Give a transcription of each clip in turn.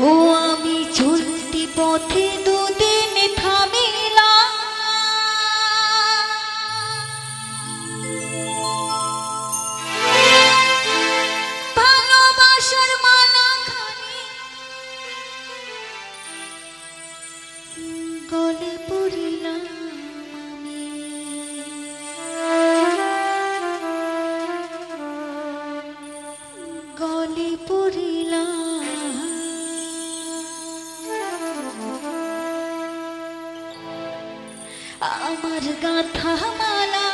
ও আমি চলতি পথে দুদিন আমার গাথা মালা।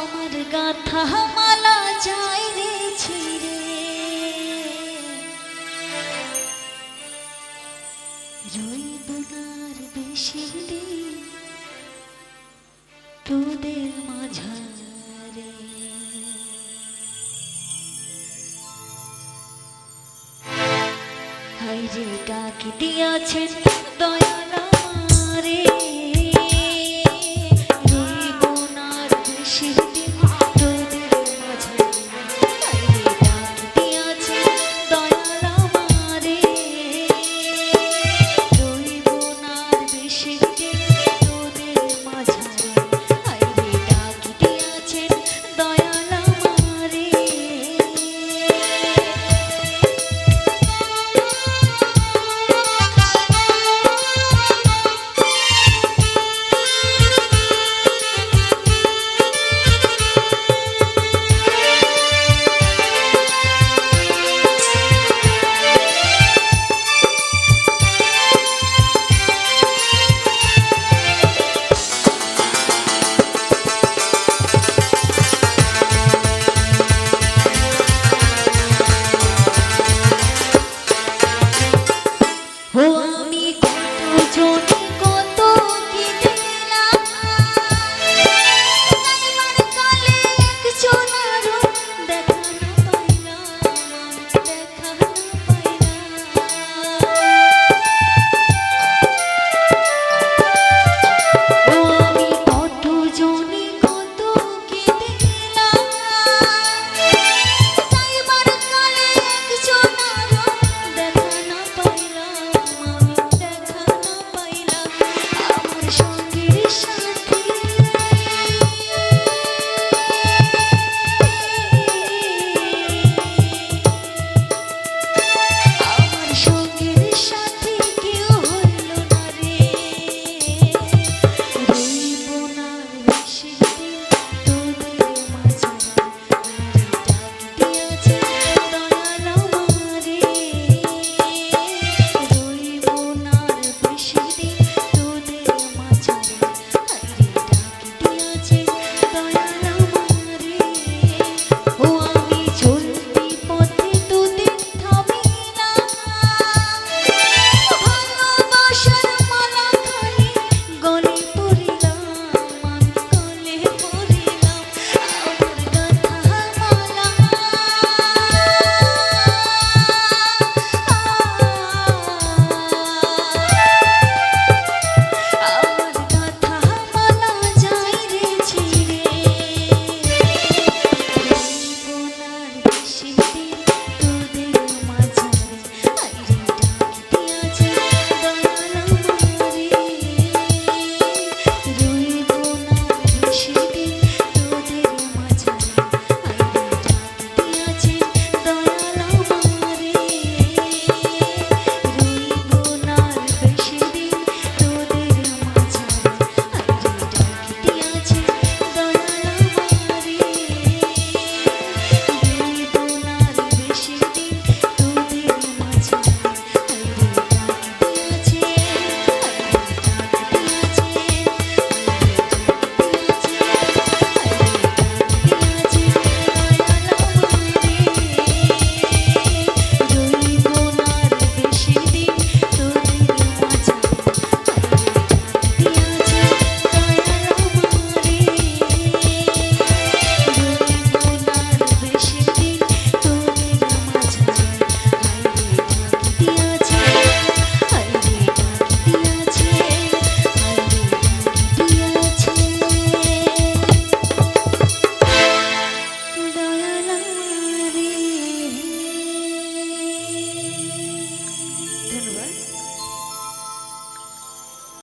আমার গাথা মালা যাই রে ছিড়ে। রইব না বেশি দিন তোদের মাঝারে। হাই যে ডাকি দিয়াছেন দয়াল আমারে